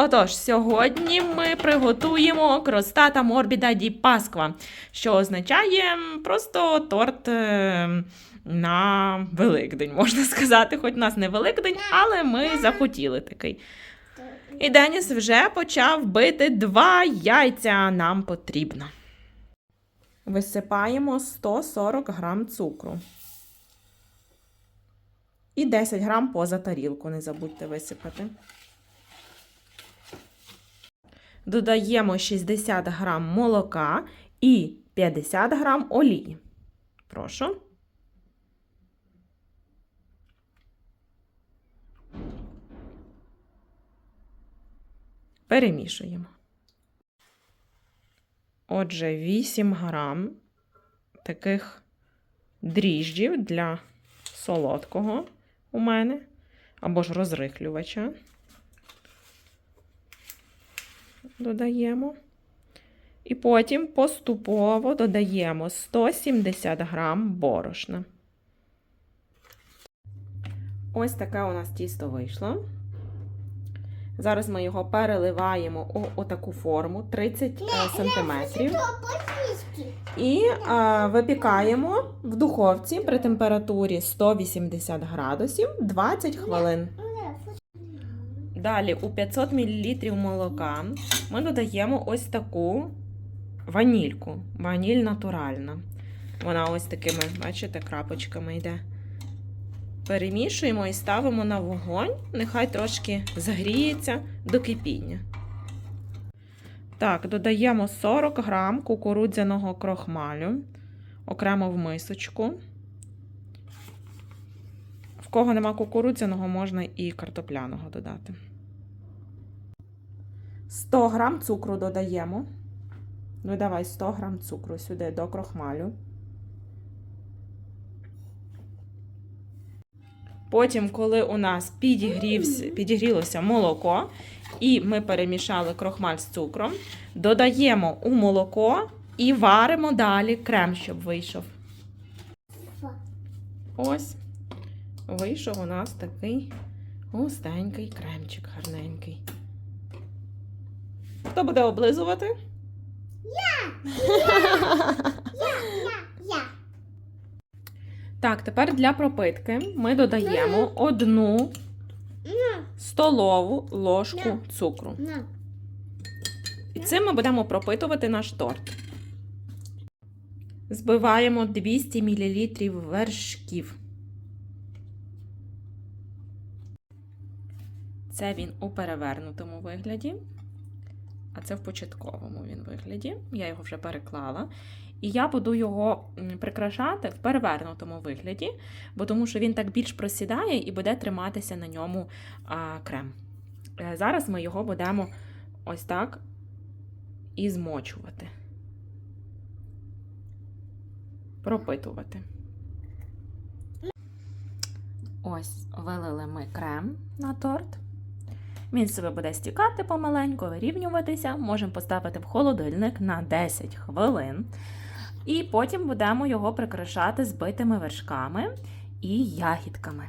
Отож, сьогодні ми приготуємо кростата морбіда ді пасква, що означає просто торт е, на Великдень, можна сказати. Хоч у нас не Великдень, але ми захотіли такий. І Деніс вже почав бити два яйця. Нам потрібно. Висипаємо 140 грам цукру. І 10 грам поза тарілку, не забудьте висипати. Додаємо 60 грам молока і 50 грам олії. Прошу. Перемішуємо. Отже, 8 грам таких дріжджів для солодкого у мене або ж розрихлювача. Додаємо. І потім поступово додаємо 170 грам борошна. Ось таке у нас тісто вийшло. Зараз ми його переливаємо у отаку форму 30 сантиметрів. І а, випікаємо в духовці при температурі 180 градусів 20 хвилин. Далі у 500 мл молока ми додаємо ось таку ванільку. Ваніль натуральна. Вона ось такими, бачите, крапочками йде. Перемішуємо і ставимо на вогонь. Нехай трошки загріється до кипіння. Так, додаємо 40 грам кукурудзяного крохмалю окремо в мисочку. В кого нема кукурудзяного, можна і картопляного додати. 100 грам цукру додаємо. Додавай 100 грам цукру сюди до крохмалю. Потім, коли у нас підігрівся, підігрілося молоко, і ми перемішали крохмаль з цукром, додаємо у молоко і варимо далі крем, щоб вийшов. Ось вийшов у нас такий густенький кремчик гарненький. Хто буде облизувати? Я. Я! Я! Я! Так, тепер для пропитки ми додаємо одну На, столову ложку На. цукру. на. І цим ми будемо пропитувати наш торт. Збиваємо 200 мл вершків. Це він у перевернутому вигляді, а це в початковому він вигляді. Я його вже переклала. І я буду його прикрашати в перевернутому вигляді, бо тому що він так більш просідає і буде триматися на ньому а, крем. Е, Зараз ми його будемо ось так і змочувати. Пропитувати. Ось вилили ми крем на торт. Він себе буде стікати помаленьку, вирівнюватися. Можемо поставити в холодильник на 10 хвилин. І потім будемо його прикрашати збитими вершками і ягідками.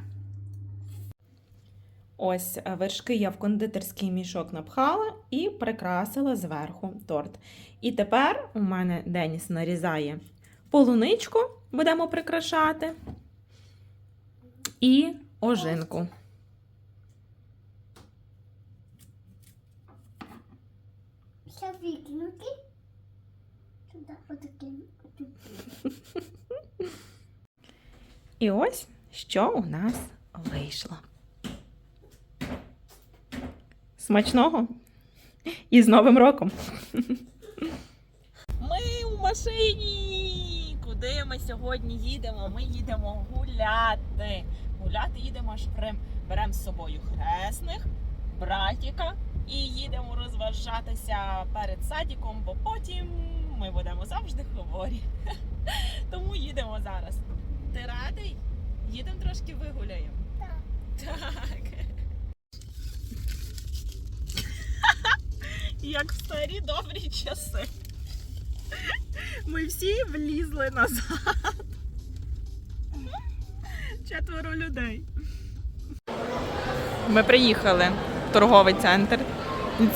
Ось е, вершки я в кондитерський мішок напхала і прикрасила зверху торт. І тепер у мене Деніс нарізає полуничку, будемо прикрашати, і ожинку. Все викинути. Сюди отаким. І ось що у нас вийшло. Смачного і з Новим роком! Ми у машині! Куди ми сьогодні їдемо? Ми їдемо гуляти. Гуляти їдемо аж прям беремо з собою хресних, братіка і їдемо розважатися перед садіком, бо потім ми будемо завжди хворі. Тому їдемо зараз. Ти радий? Їдемо трошки вигуляємо. Так. Так. Як в старі добрі часи. Ми всі влізли назад. Четверо людей. Ми приїхали в торговий центр.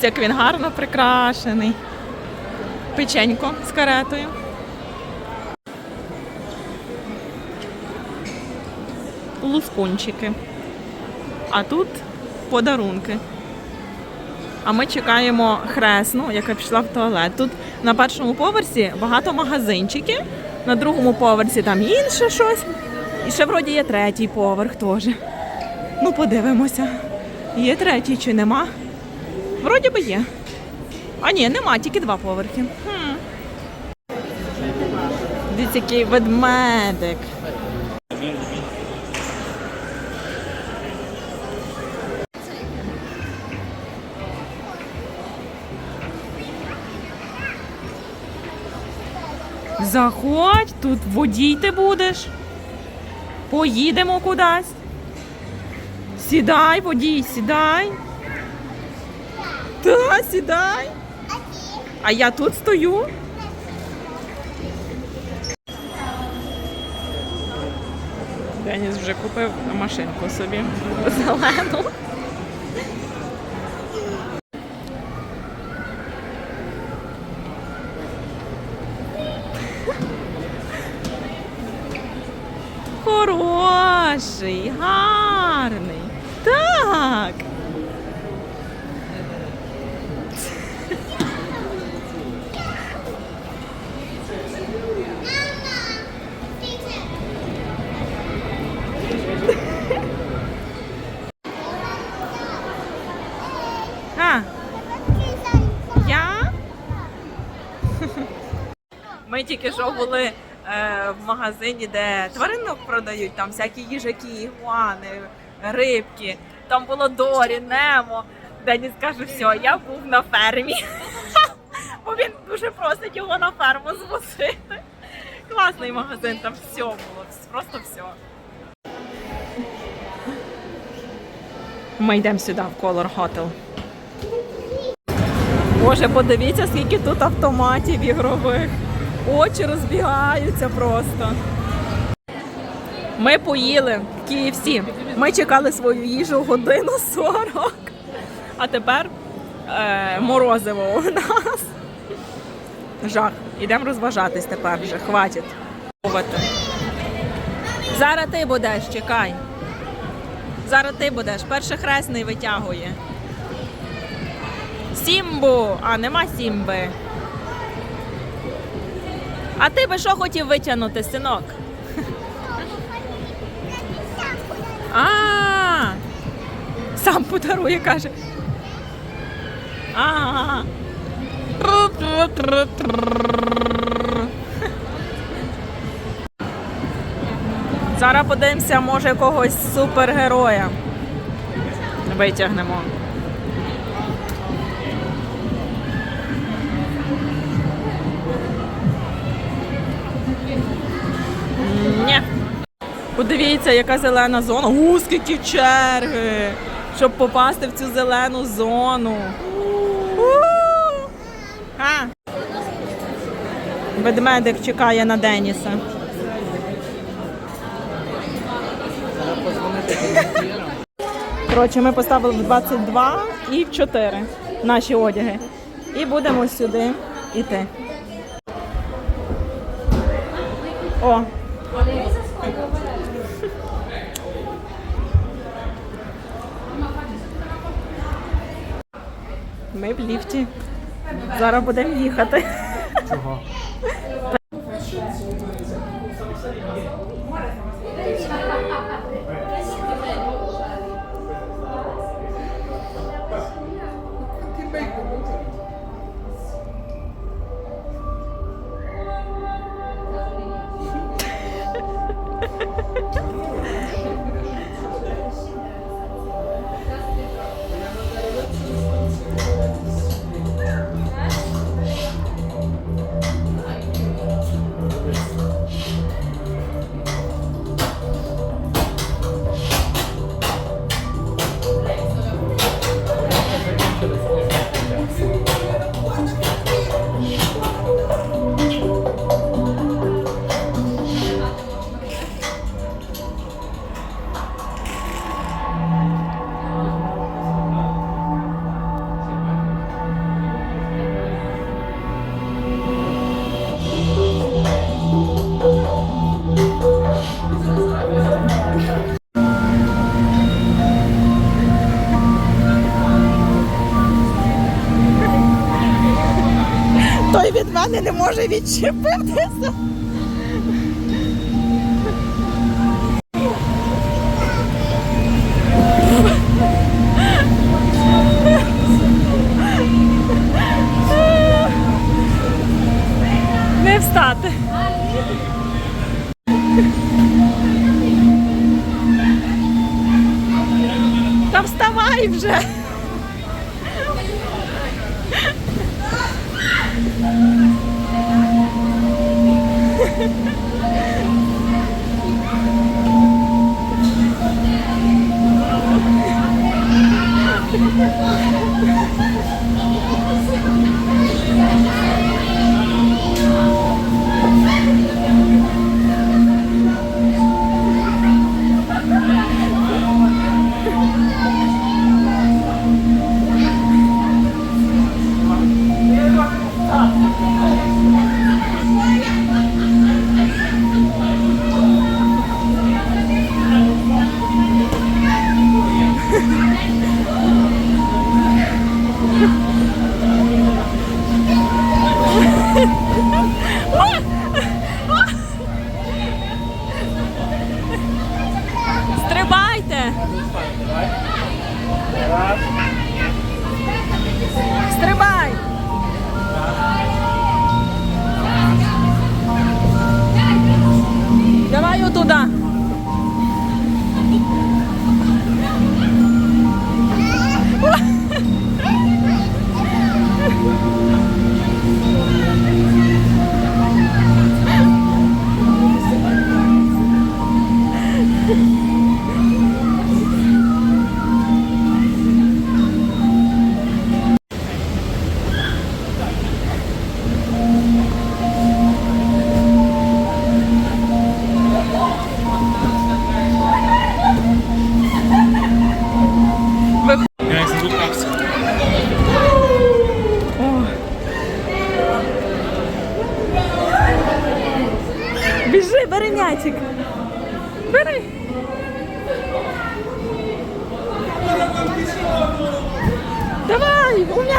Як він гарно прикрашений. Печенько з каретою. Лускунчики. А тут подарунки. А ми чекаємо хресну, яка пішла в туалет. Тут на першому поверсі багато магазинчиків, на другому поверсі там інше щось. І ще вроді є третій поверх теж. Ну, подивимося. Є третій чи нема? Вроді би є. А ні, нема, тільки два поверхи. Хм. Дивіться, який ведмедик. Заходь, тут водій ти будеш. Поїдемо кудись. Сідай, водій, сідай. Та, сідай. А я тут стою. Деніс вже купив машинку собі зелену. Хороший, гарний. Так. Я? Ми тільки що були в магазині, де тваринок продають, там всякі їжаки, ігуани, рибки. Там було Дорі, Немо. Деніс каже, все, я був на фермі. Бо він дуже просить його на ферму звозити. Класний магазин, там все було, просто все. Ми йдемо сюди, в Color Hotel. Боже, подивіться, скільки тут автоматів ігрових. Очі розбігаються просто. Ми поїли в KFC. Ми чекали свою їжу годину 40. А тепер е, морозиво у нас. Жах. Ідемо розважатись тепер вже. Хватить. Зараз ти будеш, чекай. Зараз ти будеш. Перший хресний витягує. Сімбу! А, нема Сімби. А ти би що хотів витягнути, синок? А, сам подарує, каже. А. Зараз подивимося, може якогось супергероя. Витягнемо. Подивіться, яка зелена зона. У, скільки черги, щоб попасти в цю зелену зону. А. Ведмедик чекає на Деніса. Коротше, ми поставили в 22 і в 4 наші одяги. І будемо сюди йти. О, Ми в ліфті. Зараз будемо їхати. Чого? Мене не може відчепитися. Не встати. Та вставай вже. Thank you.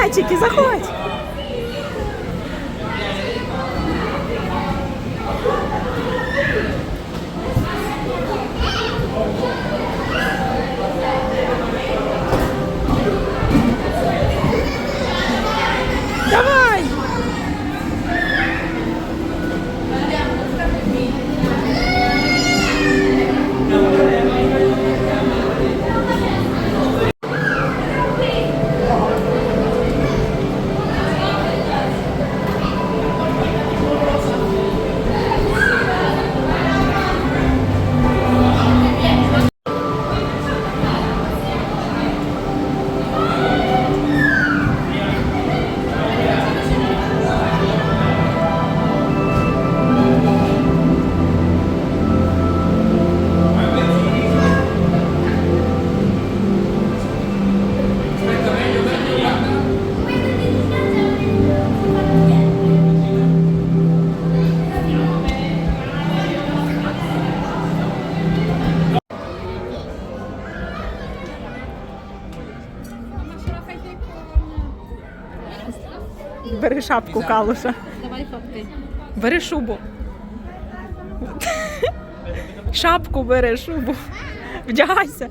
М'ячики, заходь. Шапку калуша. Давай фотки. Бери шубу. Шапку бери, шубу. Вдягайся.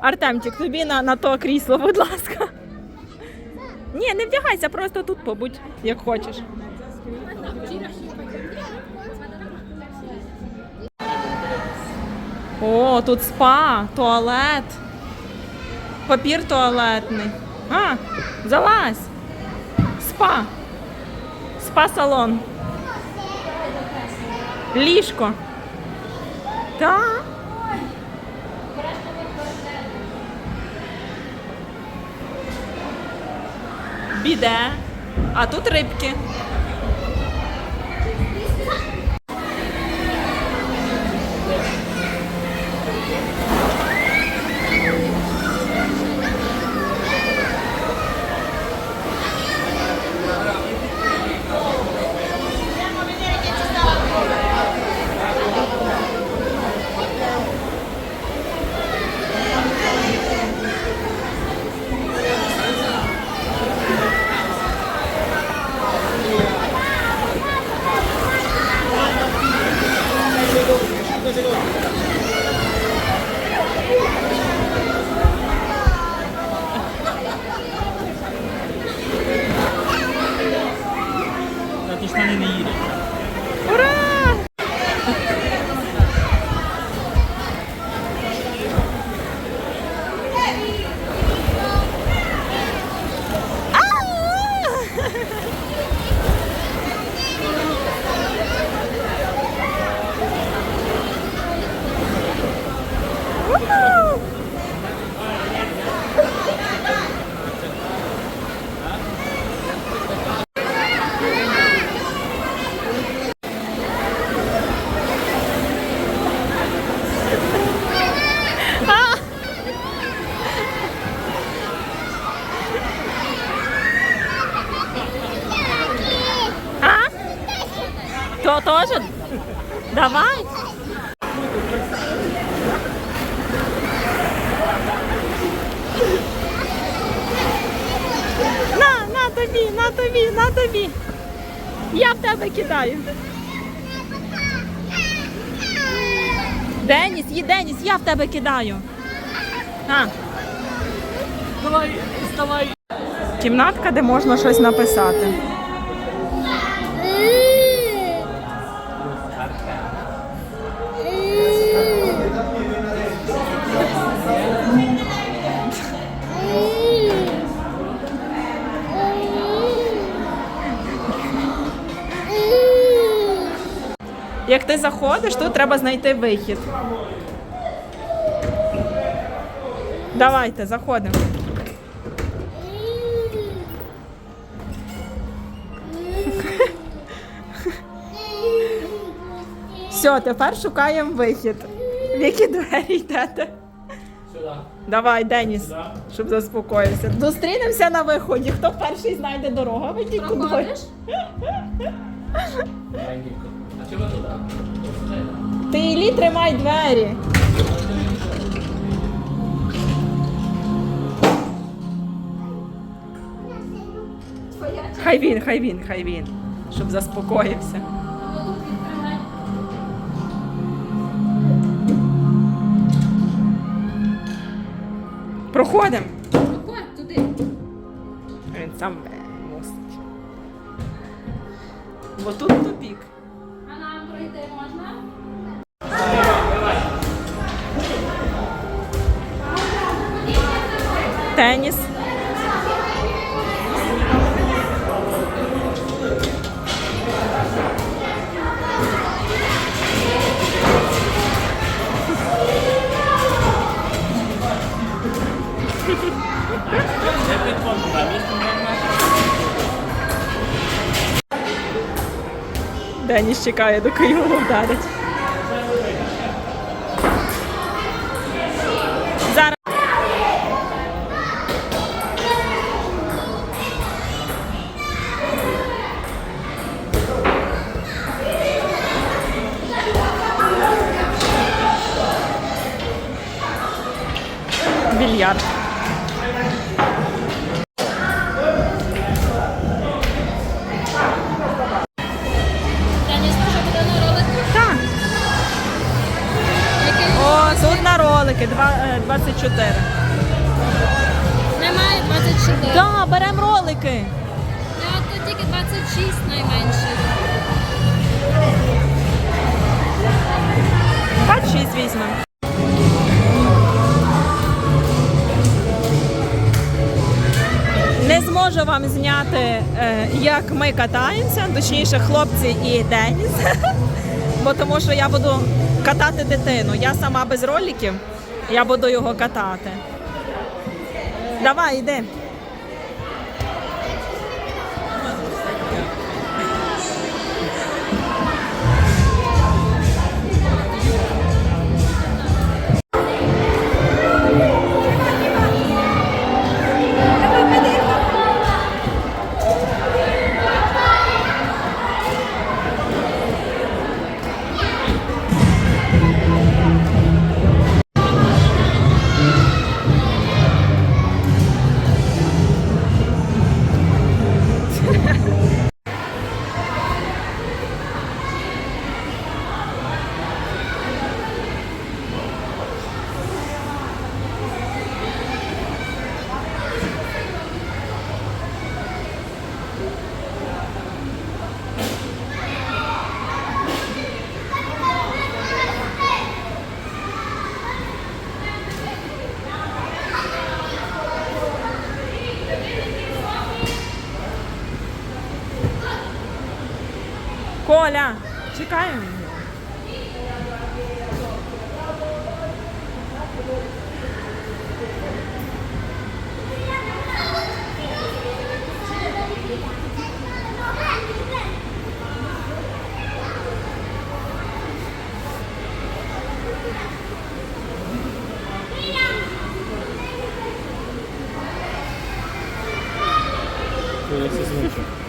Артемчик, тобі на, на то крісло, будь ласка. Ні, не вдягайся, просто тут побудь, як хочеш. О, тут спа, туалет. Папір туалетний. А, залазь. Спа. Спа-салон. Ліжко. Так. Біде. А тут рибки. Кидаю. Деніс, є Деніс, я в тебе кидаю. На. Давай, вставай. Кімнатка, де можна щось написати. Як ти заходиш, тут треба знайти вихід. Давайте, заходимо. Все, тепер шукаємо вихід. В які двері йдете? Сюди. Давай, Деніс, Сюди. щоб заспокоївся. Зустрінемося на виході. Хто перший знайде дорогу, ви двоє. Ти Іллі тримай двері. Хай він, хай він, хай він, щоб заспокоївся. Проходимо. Проходь туди. Він сам мусить. Бо тут тупік. Чекає, доки його вдарять. Зможу вам зняти, е, як ми катаємося, точніше, хлопці і Деніс. Бо тому що я буду катати дитину. Я сама без роликів, я буду його катати. Давай, йди. Я все змучу.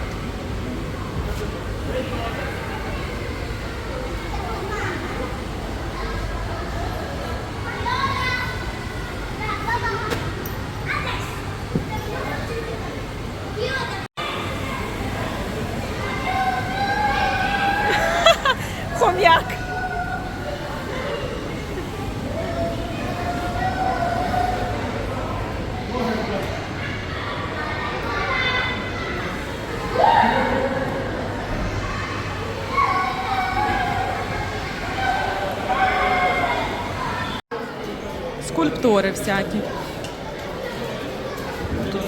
Фактури всякі. Тут.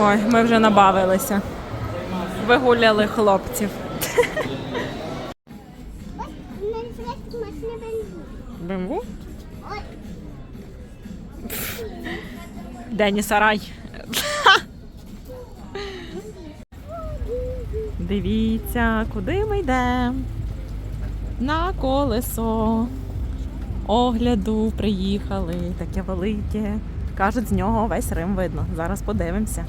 Ой, ми вже набавилися. Вигуляли хлопців. Ой, Дені сарай. Дивіться, куди ми йдемо. На колесо. Огляду приїхали, таке велике. Кажуть, з нього весь Рим видно. Зараз подивимося.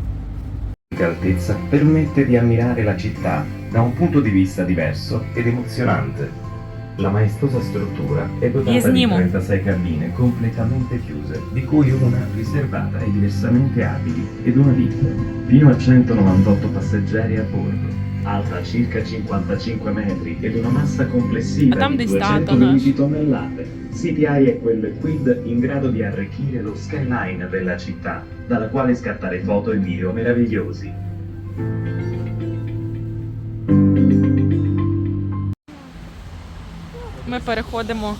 di altezza permette di ammirare la città da un punto di vista diverso ed emozionante. La maestosa struttura è dotata di Iesnimo. 36 cabine completamente chiuse, di cui una riservata ai diversamente abili ed una VIP, fino a 198 passeggeri a bordo, alta circa 55 metri ed una massa complessiva Adam di di Stato, 220 tonnellate. CPI è quel quid in grado di arricchire lo skyline della città, dalla quale scattare foto e video meravigliosi. Ми переходимо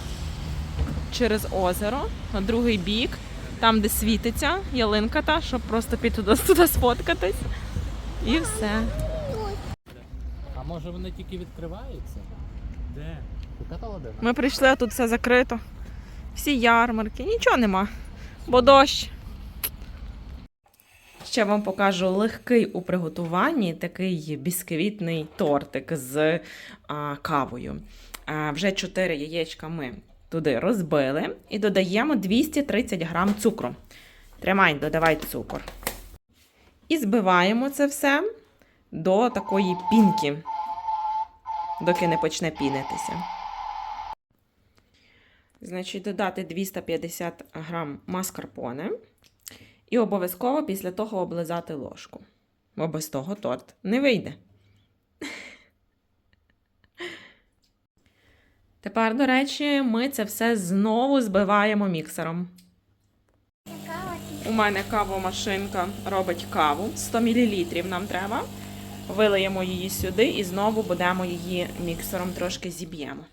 через озеро на другий бік, там, де світиться ялинка та, щоб просто піти туди, туди сфоткатись. І все. Може вони тільки відкриваються? Де? Ми прийшли, а тут все закрито. Всі ярмарки, нічого нема, бо дощ. Ще вам покажу легкий у приготуванні такий бісквітний тортик з а, кавою. А, вже 4 яєчка ми туди розбили і додаємо 230 грам цукру. Тримай, додавай цукор. І збиваємо це все до такої пінки, доки не почне пінитися. Значить, додати 250 грам маскарпоне. І обов'язково після того облизати ложку. Бо без того торт не вийде. Тепер, до речі, ми це все знову збиваємо міксером. У мене кавомашинка робить каву. 100 мл нам треба. Вилиємо її сюди і знову будемо її міксером трошки зіб'ємо.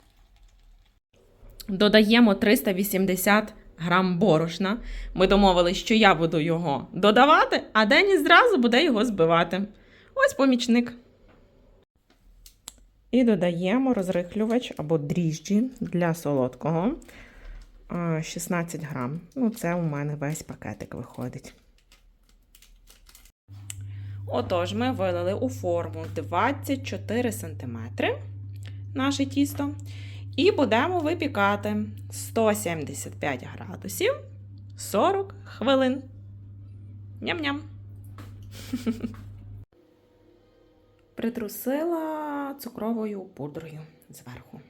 Додаємо 380 грам борошна. Ми домовились, що я буду його додавати, а Деніс зразу буде його збивати. Ось помічник. І додаємо розрихлювач або дріжджі для солодкого. 16 грам. Ну, це у мене весь пакетик виходить. Отож, ми вилили у форму 24 см наше тісто. І будемо випікати 175 градусів 40 хвилин. Ням-ням. Притрусила цукровою пудрою зверху.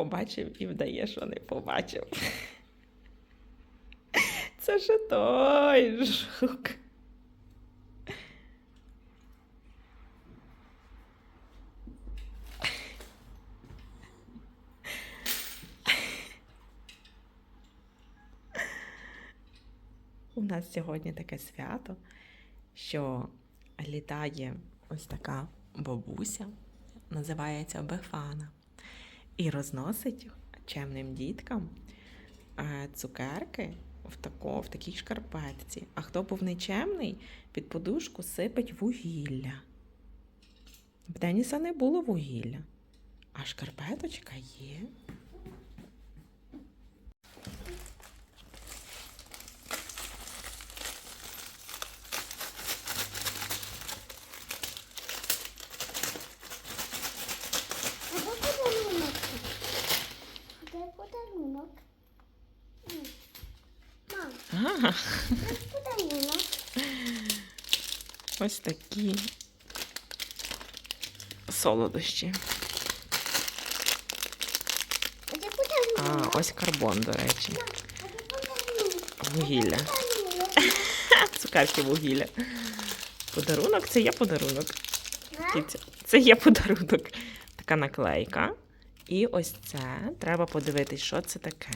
Побачив і вдає, що не побачив. Це ще той жук. У нас сьогодні таке свято, що літає ось така бабуся, називається Бефана, і розносить чемним діткам е, цукерки в, тако, в такій шкарпетці. А хто був нечемний, під подушку сипить вугілля. В Деніса не було вугілля, а шкарпеточка є. А де подарунок? Де подарунок? М. Мам, Ага. де подарунок? Такі солодощі. А ось карбон, до речі. Вугілля. Цукерки вугілля. Подарунок це є подарунок. Це є подарунок. Така наклейка. І ось це. Треба подивитись, що це таке.